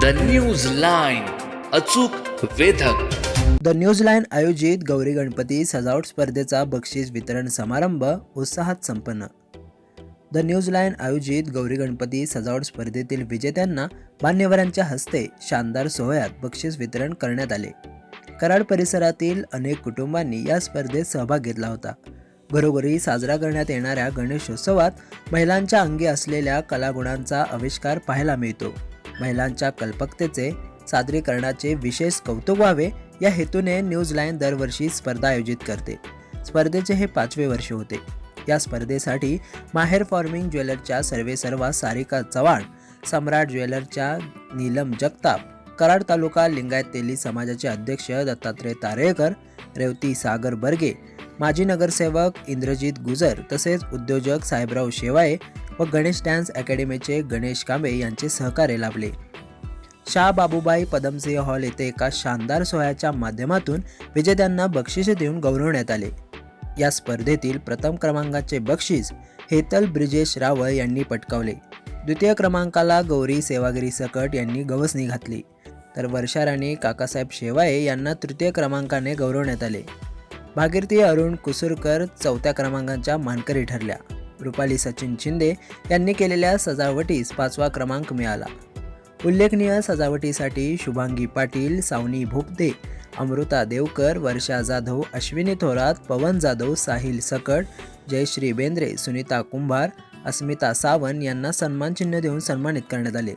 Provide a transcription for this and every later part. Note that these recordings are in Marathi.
द न्यूज लाईन अचूक वेधक. द न्यूज लाईन आयोजित गौरी गणपती सजावट स्पर्धेचा बक्षीस वितरण समारंभ उत्साहात संपन्न. द न्यूज लाईन आयोजित गौरी गणपती सजावट स्पर्धेतील विजेत्यांना मान्यवरांच्या हस्ते शानदार सोहळ्यात बक्षीस वितरण करण्यात आले. कराड परिसरातील अनेक कुटुंबांनी या स्पर्धेत सहभाग घेतला होता. घरोघरी साजरा करण्यात येणाऱ्या गणेशोत्सवात महिलांच्या अंगी असलेल्या कलागुणांचा आविष्कार पाहायला मिळतो. महिलांच्या कल्पकतेचे सादरीकरणाचे विशेष कौतुक व्हावे या हेतूने न्यूजलाईन दरवर्षी स्पर्धा आयोजित करते. स्पर्धेचे हे पाचवे वर्ष होते. या स्पर्धेसाठी माहेर फॉर्मिंग ज्वेलरच्या सर्वेसर्वा सारिका चव्हाण सम्राट ज्वेलरच्या नीलम जगताप कराड तालुका लिंगायत तेली समाजाचे अध्यक्ष दत्तात्रय तारेकर रेवती सागर बर्गे माजी नगरसेवक इंद्रजित गुजर तसेच उद्योजक साहेबराव शेवाळे व गणेश डॅन्स अकॅडमीचे गणेश कांबे यांचे सहकार्य लाभले. शाह बाबूबाई पदमसिंह हॉल येथे एका शानदार सोहळ्याच्या माध्यमातून विजेत्यांना बक्षिसे देऊन गौरवण्यात आले. या स्पर्धेतील प्रथम क्रमांकाचे बक्षीस हेतल ब्रिजेश रावळ यांनी पटकावले. द्वितीय क्रमांकाला गौरी सेवागिरी सकट यांनी गवसणी घातली. तर वर्षा राणी काकासाहेब शेवाळे यांना तृतीय क्रमांकाने गौरवण्यात आले. भागीरथी अरुण कुसुरकर चौथ्या क्रमांकाच्या मानकरी ठरल्या. रुपाली सचिन शिंदे यांनी केलेल्या सजावटीस पाचवा क्रमांक मिळाला. उल्लेखनीय सजावटीसाठी शुभांगी पाटील सावनी भोपदे अमृता देवकर वर्षा जाधव अश्विनी थोरात पवन जाधव साहिल सकट जयश्री बेंद्रे सुनीता कुंभार अस्मिता सावंत यांना सन्मानचिन्ह देऊन सन्मानित करण्यात आले.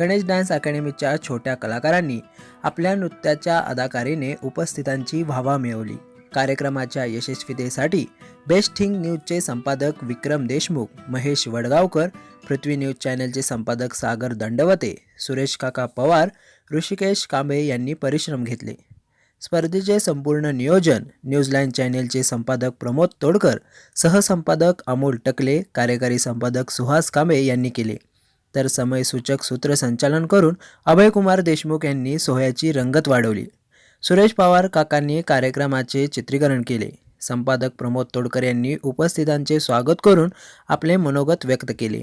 गणेश डान्स अकॅडमीच्या छोट्या कलाकारांनी आपल्या नृत्याच्या अदाकारीने उपस्थितांची व्हावा मिळवली. कार्यक्रमाच्या यशस्वीतेसाठी बेस्ट थिंग न्यूजचे संपादक विक्रम देशमुख महेश वडगावकर पृथ्वी न्यूज चॅनलचे संपादक सागर दंडवते सुरेश काका पवार ऋषिकेश कांबे यांनी परिश्रम घेतले. स्पर्धेचे संपूर्ण नियोजन न्यूजलाईन चॅनेलचे संपादक प्रमोद तोडकर सहसंपादक अमोल टकले कार्यकारी संपादक सुहास कांबे यांनी केले. तर समयसूचक सूत्रसंचालन करून अभयकुमार देशमुख यांनी सोहळ्याची रंगत वाढवली. सुरेश पवार काकांनी कार्यक्रमाचे चित्रीकरण केले. संपादक प्रमोद तोडकर यांनी उपस्थितांचे स्वागत करून आपले मनोगत व्यक्त केले.